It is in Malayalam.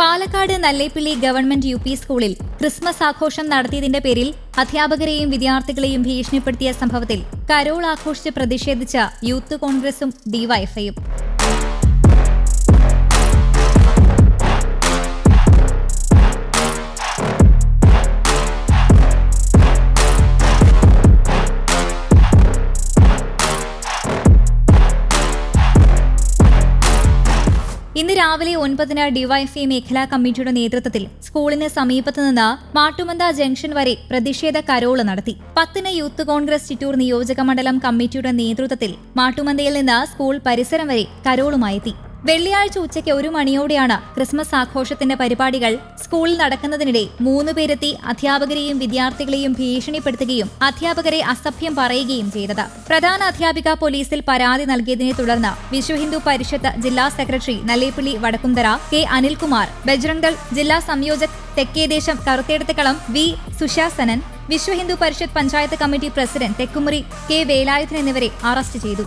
Palakkad Nallepilly government U P സ്കൂളിൽ ക്രിസ്മസ് ആഘോഷം നടത്തിയതിന്റെ പേരിൽ അധ്യാപകരെയും വിദ്യാർത്ഥികളെയും ഭീഷണിപ്പെടുത്തിയ സംഭവത്തിൽ കരോൾ ആഘോഷിച്ച് പ്രതിഷേധിച്ച യൂത്ത് കോൺഗ്രസും ഡിവൈഎഫ്ഐയും. ഇന്ന് രാവിലെ ഒൻപതിന് ഡിവൈഎഫ്ഐ മേഖലാ കമ്മിറ്റിയുടെ നേതൃത്വത്തിൽ സ്കൂളിന് സമീപത്ത് നിന്ന് മാട്ടുമന്ത ജംഗ്ഷൻ വരെ പ്രതിഷേധ കരോൾ നടത്തി. പത്തിന് യൂത്ത് കോൺഗ്രസ് ചിറ്റൂർ നിയോജക മണ്ഡലം കമ്മിറ്റിയുടെ നേതൃത്വത്തിൽ മാട്ടുമന്തയിൽ നിന്ന് സ്കൂൾ പരിസരം വരെ കരോളുമായെത്തി വെള്ളിയാഴ്ച ഉച്ചയ്ക്ക് ഒരു മണിയോടെയാണ് ക്രിസ്മസ് ആഘോഷത്തിന്റെ പരിപാടികൾ. സ്കൂളിൽ നടക്കുന്നതിനിടെ മൂന്ന് പേരെത്തി അധ്യാപകരെയും വിദ്യാർത്ഥികളെയും ഭീഷണിപ്പെടുത്തുകയും അധ്യാപകരെ അസഭ്യം പറയുകയും ചെയ്തത്. പ്രധാന അധ്യാപിക പോലീസിൽ പരാതി നൽകിയതിനെ തുടർന്ന് വിശ്വ ഹിന്ദു പരിഷത്ത് ജില്ലാ സെക്രട്ടറി നല്ലേപ്പള്ളി വടക്കുംതറ കെ അനിൽകുമാർ ബജ്രംഗൾ ജില്ലാ സംയോജക് Thekkedesam Karuthedathakkalam V Susasanan Vishwa Hindu Parishad panchayat committee president Thekkumuri K Velayudhan എന്നിവരെ അറസ്റ്റ് ചെയ്തു.